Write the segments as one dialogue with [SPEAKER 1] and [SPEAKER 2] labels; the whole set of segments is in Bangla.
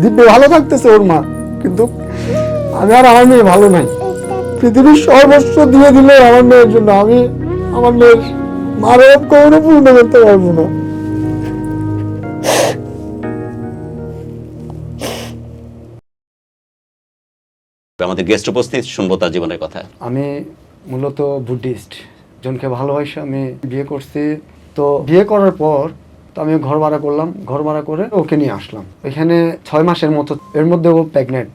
[SPEAKER 1] দিব্যে ভালো থাকতেছে ওর মা কিন্তু আমি আর আমার মেয়ে ভালো নাই। পৃথিবীর সর্বস্ব দিয়ে দিলে আমার মেয়ের জন্য আমি আমার মেয়ের মার কখনো পূর্ণ করতে পারব না।
[SPEAKER 2] আমাদের গেস্ট উপস্থিত শুনব তার জীবনের কথা।
[SPEAKER 1] আমি মূলত বুদ্ধিস্ট জনকে ভালোবাসে আমি বিয়ে করছি। তো বিয়ে করার পর তো আমি ঘর ভাড়া করলাম ঘর ভাড়া করে ওকে নিয়ে আসলাম। এখানে ছয় মাসের মতো এর মধ্যে ও প্রেগনেন্ট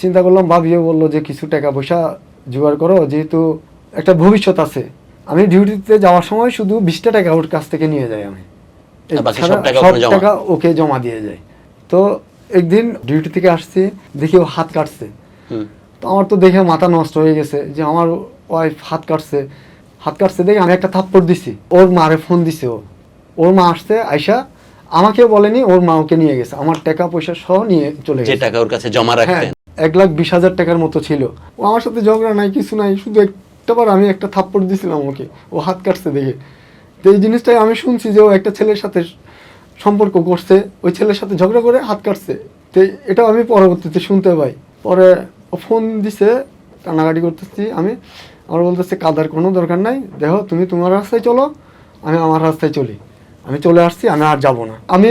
[SPEAKER 1] চিন্তা করলাম ভাবিও বলল যে কিছু টাকা পয়সা জোগাড় করো যেহেতু একটা ভবিষ্যৎ আছে। আমি ডিউটিতে যাওয়ার সময় শুধু বিশটা টাকা ওর কাছ থেকে নিয়ে যাই আমি।
[SPEAKER 2] সব টাকা?
[SPEAKER 1] ওকে জমা? দিয়ে যায় তো একদিন ডিউটি থেকে আসছি দেখি ও হাত কাটছে। তো আমার তো দেখে মাথা নষ্ট হয়ে গেছে যে আমার ওয়াইফ হাত কাটছে। হাত কাটছে দেখে আমি একটা থাপ্পড় দিছি। ওর মারে ফোন দিছে ও। ওর মা আসছে আইসা আমাকে বলেনি ওর মা ওকে নিয়ে গেছে। আমার টাকা পয়সা সহ নিয়ে চলে
[SPEAKER 2] যে
[SPEAKER 1] গেছে।
[SPEAKER 2] টাকা ওর কাছে জমা
[SPEAKER 1] হ্যাঁ
[SPEAKER 2] রাখতেন।
[SPEAKER 1] এক লাখ বিশ হাজার টাকার মতো ছিল। ও আমার সাথে ঝগড়া নাই কিছু নাই শুধু একটা বার আমি একটা থাপ্পড় দিছিলাম ওকে। ও হাত কাটছে দেখে। তো এই জিনিসটাই আমি শুনছি যে ও একটা ছেলের সাথে সম্পর্ক করছে ওই ছেলের সাথে ঝগড়া করে হাত কাটছে। তো এটাও আমি পরবর্তীতে শুনতে পাই। পরে ও ফোন দিছে কান্নাকাটি করতেছি আমি। আমার বলতেছে কাদার কোনো দরকার নাই। দেখো তুমি তোমার রাস্তায় চলো আমি আমার রাস্তায় চলি। আমি চলে আসছি, আমি আর যাব না। আমি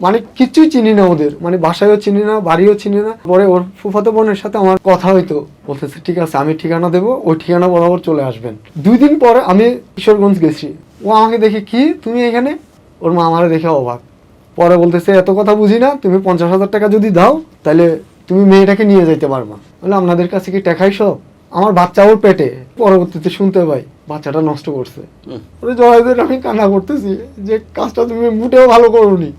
[SPEAKER 1] মানে কিছুই চিনি না ওদের মানে বাসায়ও চিনি না, বাড়িও চিনি না। পরে ওর ফুফাতো বোনের সাথে আমার কথা হইতো, বলতেছে, ঠিক আছে, আমি ঠিকানা দেবো, ওই ঠিকানা বরাবর চলে আসবেন। দুই দিন পরে আমি কিশোরগঞ্জ গেছি। ও আমাকে দেখে, কি? তুমি এখানে? ওর মা আমারে দেখে অবাক। পরে বলতেছে, এত কথা বুঝি না, তুমি পঞ্চাশ হাজার টাকা যদি দাও, তাহলে তুমি মেয়েটাকে নিয়ে যাইতে পারবা। বলে, আপনাদের কাছে কি টাকাই সব? আমার বাচ্চা ওর পেটে। পরবর্তীতে শুনতে পাই বাচ্চাটা নষ্ট করছে। জয়দের আমি কান্না করতেছি যে কাজটা তুমি মোটেও ভালো করোনি।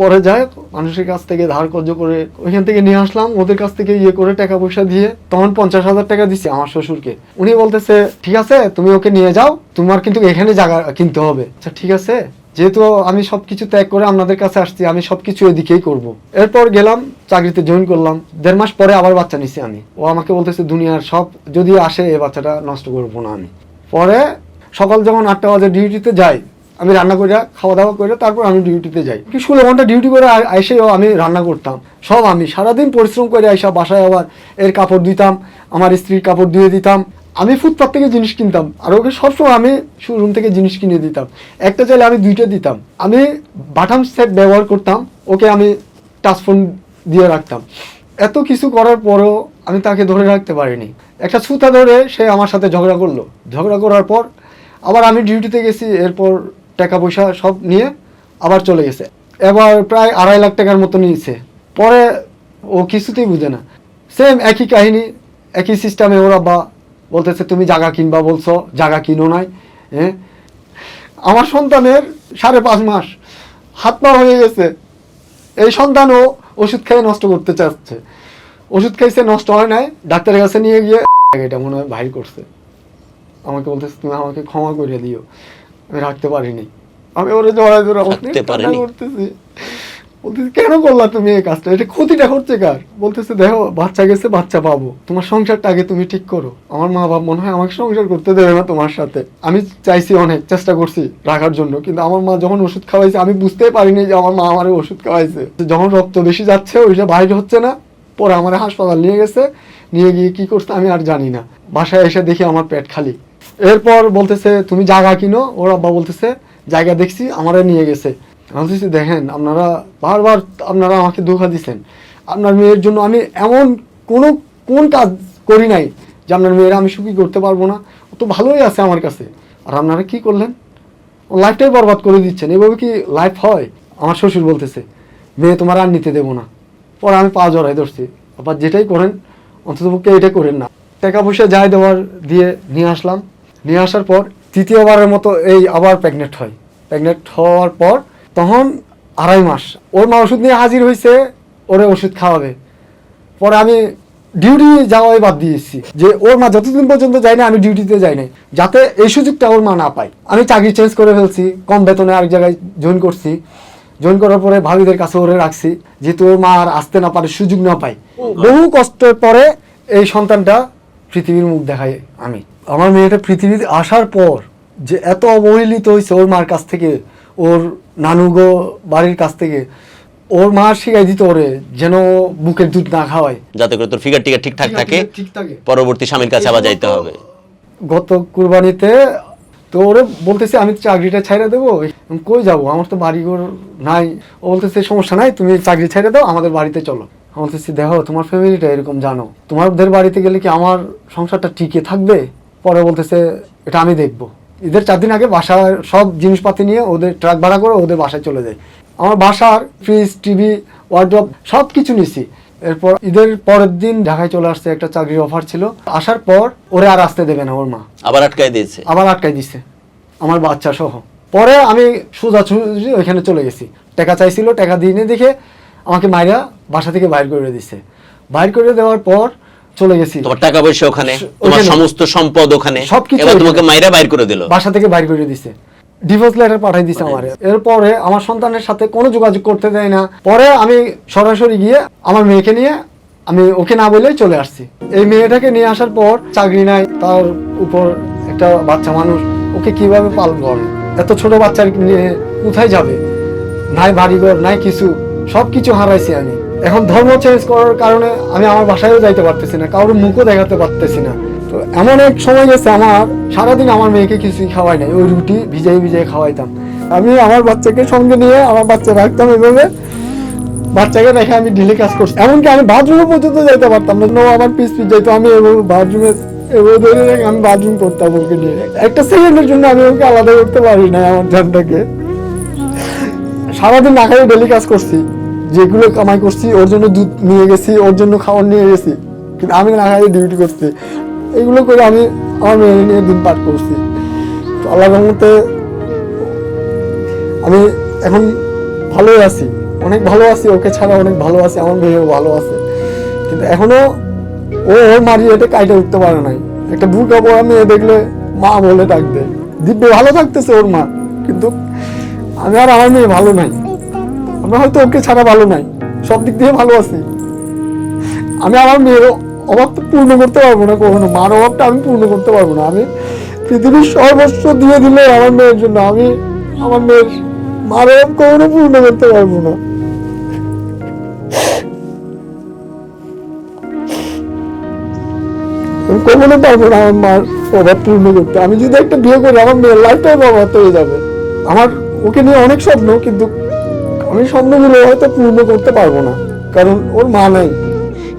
[SPEAKER 1] পরে যায় মানুষের কাছ থেকে ধার কর্য করে ওইখান থেকে নিয়ে আসলাম ওদের কাছ থেকে ইয়ে করে টাকা পয়সা দিয়ে তখন পঞ্চাশ হাজার টাকা দিছি আমার শ্বশুরকে। উনি বলতেছে ঠিক আছে তুমি ওকে নিয়ে যাও তোমার কিন্তু এখানে জায়গা কিনতে হবে। আচ্ছা ঠিক আছে। যেহেতু আমি সব কিছু ত্যাগ করে আপনাদের কাছে আসছি, আমি সব কিছু এদিকেই করব। এরপর গেলাম, চাকরিতে জয়েন করলাম। দেড় মাস পরে আবার বাচ্চা নিছি আমি। ও আমাকে বলতেছে, দুনিয়ার সব যদি আসে, এই বাচ্চাটা নষ্ট করব না আমি। পরে সকাল যখন আটটা বাজে ডিউটিতে যাই, আমি রান্না করে খাওয়া দাওয়া করে তারপর আমি ডিউটিতে যাই। কি ষোলো ঘণ্টা ডিউটি করে এসেও আমি রান্না করতাম। সব আমি সারাদিন পরিশ্রম করে আইসা বাসায় আবার এর কাপড় দিতাম আমার স্ত্রীর কাপড় দিয়ে দিতাম আমি ফুটপাথ থেকে জিনিস কিনতাম, আর ওকে সবসময় আমি শোরুম থেকে জিনিস কিনে দিতাম। একটা চাইলে আমি দুইটা দিতাম। আমি বাটাম সেট ব্যবহার করতাম, ওকে আমি টাচফোন দিয়ে রাখতাম। এত কিছু করার পরও আমি তাকে ধরে রাখতে পারিনি। একটা সুতা ধরে সে আমার সাথে ঝগড়া করল। ঝগড়া করার পর আবার আমি ডিউটিতে গেছি, এরপর টাকা পয়সা সব নিয়ে আবার চলে গেছে। এবার প্রায় আড়াই লাখ টাকার মতো নিয়েছে। পরে ও কিছুতেই বুঝে না। সেম একই কাহিনী, একই সিস্টেমে ওরা বা বলতেছে তুমি জাগা কিনবা বলছো জাগা কিনো নাই। হ্যাঁ? আমার সন্তানের সাড়ে পাঁচ মাস হাত পা হয়ে গেছে। এই সন্তানও ওষুধ খেয়ে নষ্ট করতে চাচ্ছে। ওষুধ খাইছে নষ্ট হয় নাই ডাক্তারের কাছে নিয়ে গিয়ে এটা মনে হয় ভাই করছে। আমাকে বলতেছে তুমি আমাকে ক্ষমা করে দিও। আমি রাখতে পারিনি। আমি ওরে জড়াই জোড়া? করতেছি। বলতেছি, কেন করলা তুমি এই কাজটা? এটা ক্ষতিটা করছে কার? বলতেছে, দেখো, বাচ্চা গেছে, বাচ্চা পাবো। তোমার সংসারটা আগে তুমি ঠিক করো। আমার মা বাবা মনে হয় আমাকে সংসার করতে দেবে না তোমার সাথে। আমি চাইছি অনেক, চেষ্টা করছি রাখার জন্য, কিন্তু আমার মা যখন ওষুধ খাওয়াইছে, আমি বুঝতেই পারিনি যে আমার মা আমার ওষুধ খাওয়াইছে। যখন রক্ত বেশি যাচ্ছে ওইটা বাইরে হচ্ছে না, পরে আমার হাসপাতাল নিয়ে গেছে। নিয়ে গিয়ে কি করছে, আমি আর জানি না। বাসায় এসে দেখি আমার পেট খালি। এরপর বলতেছে, তুমি জায়গা কিনো? ওর আব্বা বলতেছে, জায়গা দেখছি, আমারে নিয়ে গেছে। বলতেছি দেখেন, আপনারা বারবার আপনারা আমাকে ধোকা দিচ্ছেন। আপনার মেয়ের জন্য আমি এমন কোনো, কোন কাজ করি নাই যে আপনার মেয়েরা আমি সুখী করতে পারব না। তো ভালোই আছে আমার কাছে। আর আপনারা কি করলেন? লাইফটাই বরবাদ করে দিচ্ছেন। এভাবে কি লাইফ হয়? আমার শ্বশুর বলতেছে, মেয়ে, তোমার আর নিতে দেবো না। পরে আমি পা জড়াই ধরছি। আবার যেটাই করেন, অন্তত পক্ষে এটা করেন না। টাকা পয়সা যাই দেওয়ার দিয়ে নিয়ে আসলাম। নিয়ে আসার পর তৃতীয়বারের মতো এই আবার প্রেগনেন্ট হয়। প্রেগনেন্ট হওয়ার পর তখন আড়াই মাস। ওর মা ওষুধ নিয়ে হাজির হয়েছে ওরে ওষুধ খাওয়াবে। পরে আমি ডিউটি যাওয়াই বাদ দিয়েছি। যে ওর মা যতদিন পর্যন্ত যায় না আমি ডিউটিতে যাই নাই। যাতে এই সুযোগটা ওর মা না পায়। আমি চাকরি চেঞ্জ করে ফেলছি কম বেতনে আরেক জায়গায় জয়েন করছি। জয়েন করার পরে ভাবিদের কাছে ওরে রাখছি যেহেতু ওর মা আর আসতে না পারে সুযোগ না পাই বহু কষ্টের পরে এই সন্তানটা পৃথিবীর মুখ দেখায় আমি। আমার মেয়েটা পৃথিবীতে আসার পর যে এত অবহেলিত হয়েছে ওর মার কাছ থেকে ওর নানুগো বাড়ির কাছ থেকে ওর মা শিখাই দিত ওরে যেন বুকের দুধ না খাওয়ায়।
[SPEAKER 2] যাতে করে তোর ফিগার টিগার ঠিকঠাক থাকে।
[SPEAKER 1] ঠিক থাকে।
[SPEAKER 2] পরবর্তী স্বামীর কাছে আবার যাইতে হবে।
[SPEAKER 1] গত কুরবানিতে তো ওরে বলতেছে আমি চাকরিটা ছাইড়া দেবো কই যাব? আমার তো বাড়িঘর নাই। ও বলতেছে সমস্যা নাই তুমি চাকরি ছাইড়া দাও আমাদের বাড়িতে চলো। বলতেছি দেখো তোমার ফ্যামিলিটা এরকম জানো। তোমাদের বাড়িতে গেলে কি আমার সংসারটা টিকে থাকবে? পরে বলতেছে এটা আমি দেখব। ঈদের চার দিন আগে বাসার সব জিনিসপাতি নিয়ে ওদের ট্রাক ভাড়া করে ওদের বাসায় চলে যায়। আমার বাসার ফ্রিজ টিভি ওয়ার্ড্রপ সব কিছু নিছি। এরপর ঈদের পরের দিন ঢাকায় চলে আসছে একটা চাকরির অফার ছিল। আসার পর ওরে আর আসতে দেবে না ওর মা।
[SPEAKER 2] আবার আটকায় দিয়েছে?
[SPEAKER 1] আবার আটকাই দিছে। আমার বাচ্চা সহ। পরে আমি সোজাসুজি ওইখানে চলে গেছি। টাকা চাইছিল টাকা দিয়ে দেখে আমাকে মাইরা বাসা থেকে বাইর করে দিছে। বাইর করে দেওয়ার পর চলে গেছি।
[SPEAKER 2] তোমার টাকা পয়সা ওখানে। তোমার সমস্ত সম্পদ ওখানে
[SPEAKER 1] সবকিছু
[SPEAKER 2] এবার তোমাকে মাইরা বাইর করে দিল।
[SPEAKER 1] বাসা থেকে বাইর করে দিছে। ডিভোর্স লেটার পাঠাই দিছে আমার। এরপরে আমার সন্তানের সাথে কোনো যোগাযোগ করতে দেয় না। পরে আমি সরাসরি গিয়ে আমার মেয়েকে নিয়ে আমি ওকে না বলেই চলে আসছি। এই মেয়েটাকে নিয়ে আসার পর চাকরি নাই তার উপর একটা বাচ্চা মানুষ ওকে কীভাবে পালন আমি এত ছোট বাচ্চা নিয়ে কোথায় যাবে? নাই বাড়িঘর নাই কিছু সব কিছু হারাইছি আমি। এখন ধর্ম চেঞ্জ করার কারণে আমি আমার বাসায়ও যাইতে পারতেছি না, কারোর মুখও দেখাতে পারতেছি না। তো এমন এক সময় গেছে আমার, সারাদিন আমার মেয়েকে কিছুই খাওয়াই নাই, ওই রুটি ভিজাই ভিজাই খাওয়াইতাম। আমি আমার বাচ্চাকে সঙ্গে নিয়ে আমার বাচ্চা রাখতাম এভাবে, বাচ্চাকে রেখে আমি ঢিলে কাজ করছি। এমনকি আমি বাথরুমে পর্যন্ত যাইতে পারতাম না আমার পিস পিস যাইতো, আমি এভাবে বাথরুমে এভাবে ধরে রেখে আমি বাথরুম করতাম ওকে নিয়ে। একটা সেকেন্ডের জন্য আমি ওকে আলাদা করতে পারি না আমার জানটাকে। সারাদিন না খাইয়ে ডেলি কাজ করছি। যেগুলো কামাই করছি, ওর জন্য দুধ নিয়ে গেছি, ওর জন্য খাবার নিয়ে গেছি। কিন্তু আমি না খাইয়ে ডিউটি করছি। এগুলো করে আমি আমার মেয়ে নিয়ে দিন পার করছি। তো আল্লাহ রহমতে আমি এখন ভালোই আছি। অনেক ভালো আছি, ওকে ছাড়া অনেক ভালো আছি, আমার মেয়েও ভালো আছে। কিন্তু এখনও ও ওর মারি এটা কাইটে উঠতে পারে নাই। একটা বুকা পড়া মেয়ে দেখলে মা বলে ডাকবে দিব্য ভালো থাকতেছে ওর মা, কিন্তু আমি আর আমার মেয়ে ভালো নাই। আমরা হয়তো ওকে ছাড়া ভালো নাই। সব দিক দিয়ে ভালো আছি। আমি আমার মেয়ের অভাবটা পূর্ণ করতে পারব না কখনো। মার অভাবটা আমি পূর্ণ করতে পারব না। আমি পৃথিবীর সর্বস্ব দিয়ে দিলে আমার মেয়ের জন্য। আমি আমার মেয়ের মার অভাব কখনো পূর্ণ করতে পারব না। কখনো পারব না আমার মার অভাব পূর্ণ করতে। আমি যদি একটা বিয়ে করি, আমার মেয়ের লাইফটাই অভাব হয়ে যাবে। আমার ওকে নিয়ে অনেক স্বপ্ন, কিন্তু আমি স্বপ্নগুলো হয়তো পূর্ণ করতে পারব না কারণ ওর মা নাই।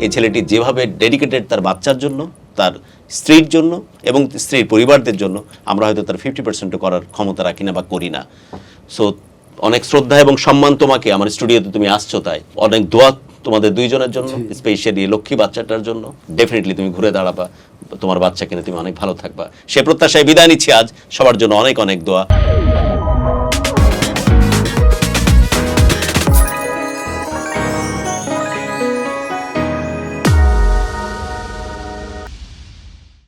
[SPEAKER 2] এই ছেলেটি যেভাবে ডেডিকেটেড তার বাচ্চার জন্য তার স্ত্রীর জন্য এবং স্ত্রীর পরিবারদের জন্য আমরা হয়তো তার ফিফটি পার্সেন্ট করার ক্ষমতা রাখি না বা করি না। সো অনেক শ্রদ্ধা এবং সম্মান তোমাকে আমার স্টুডিওতে তুমি আসছো তাই। অনেক দোয়া তোমাদের দুইজনের জন্য স্পেশালি লক্ষ্মী বাচ্চাটার জন্য। ডেফিনেটলি তুমি ঘুরে দাঁড়াবা তোমার বাচ্চা কিনে তুমি অনেক ভালো থাকবা। সে প্রত্যাশায় বিদায় নিচ্ছি আজ। সবার জন্য অনেক অনেক দোয়া।